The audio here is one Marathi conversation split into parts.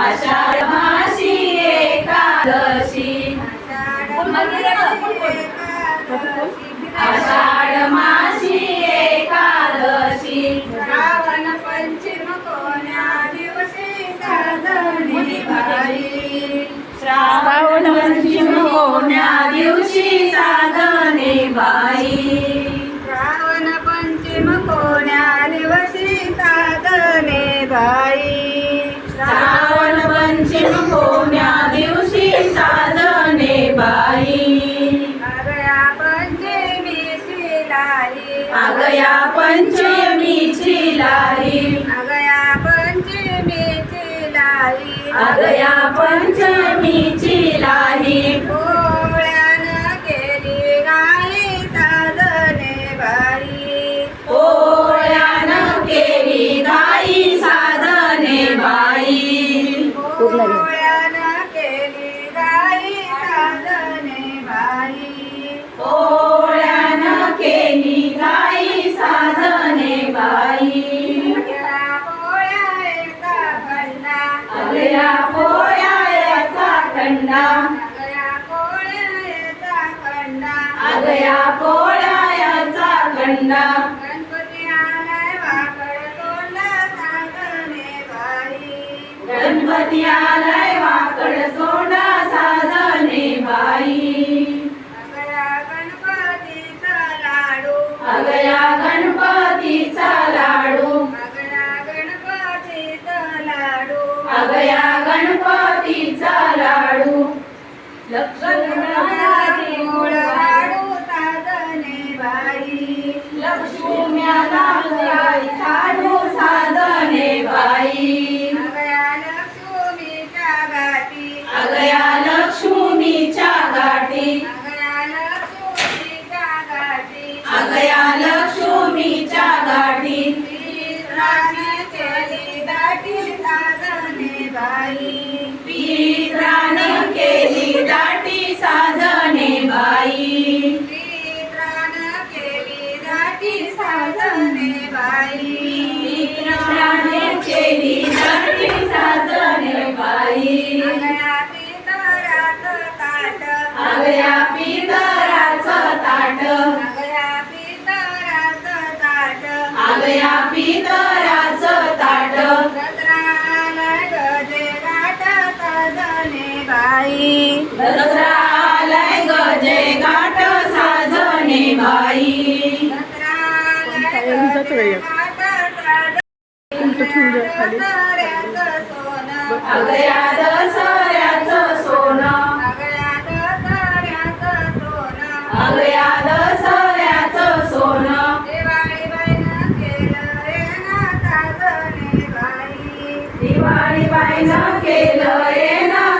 आषाढ मासी एकादशी. आषाढ मासी एकादशी. श्रावण पंचम कोण्या दिवशी भारी श्रावण पंचम कोण्या दिवशी साधने बाई. श्रावण पंचम कोण्या दिवशी साधने बाई. अगया पंचमीची लाली अगया पंचमीची अगया पंचमीची लाली अगया पोळ्याचा खंडा. गणपती आलाय वाकड तोंडा साधने बाई. गणपती आलाय वाकड सोडा साधने बाई. अगया गणपतीचा लाडू. अगया गणपतीचा लाडू. अगया गणपतीचा लाडू. अगया गणपतीचा लाडू. राणी केली गाठी साधने केली दाटी साधने बाई दसरा आलाय गजे गाठ बाई. अगया दसऱ्याचं सोनं. अगया दसऱ्याचं सोनं. दिवाळी बाईनं केलं रे ना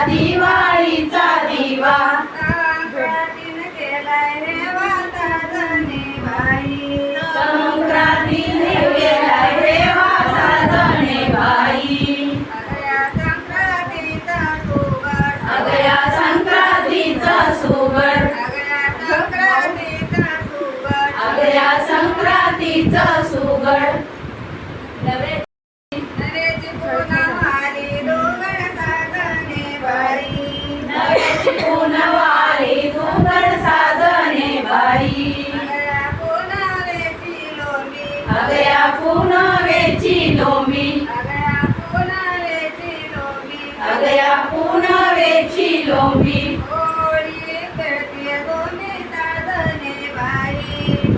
अगया पुनावेची लोंबी. अगया पुनावेची लोंबी. होळी तळतीय दोन्ही साधने भारी